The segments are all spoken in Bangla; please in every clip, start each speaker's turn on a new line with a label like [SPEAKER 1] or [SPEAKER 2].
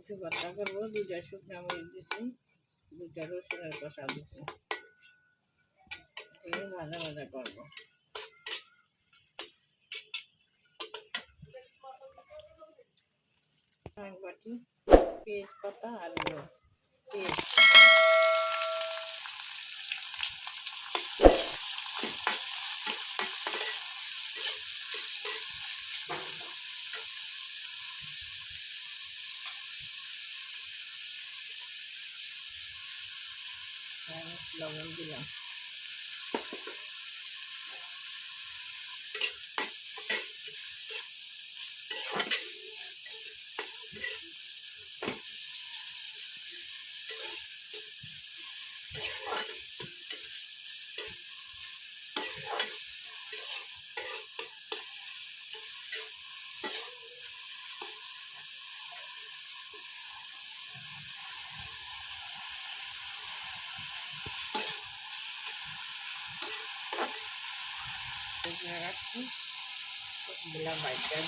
[SPEAKER 1] কপি ভর্তা করব, দুইটা শুকনো মরিচ দিছি, দুইটা রসুনের কষা দিছি। ভাজা ভাজা করব। এক বাটি, পেঁয়াজ পাতা আর পেঁয়াজ। লবণ দিলাম Huwag na natin. Huwag ah. bilang badan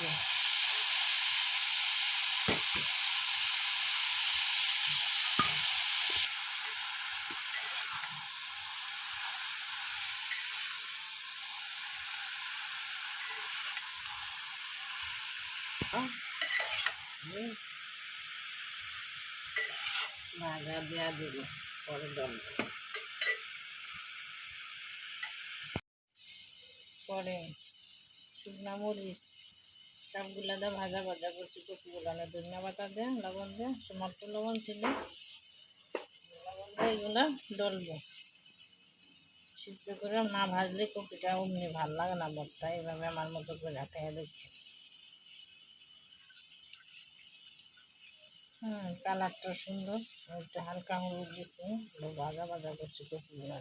[SPEAKER 1] Ini. Nah, dia dulu. Koridor. পরে শুকনা মরিচ, সবগুলা দিয়ে ভাজা ভাজা করছি কপিগুলো না ধনিয়া পাতা দিয়ে লবণ দিয়ে টমাটো, লবণ ছিল লবণ দিয়ে এগুলা ডলবো। সিদ্ধ করে না ভাজলে কপিটা অমনি ভালো লাগে না ভর্তা এইভাবে আমার মতো করে খেয়ে দেখি হুম, কালারটা সুন্দর, একটু হালকা হলুদ দিচ্ছি ভাজা ভাজা করছি কপিগুলো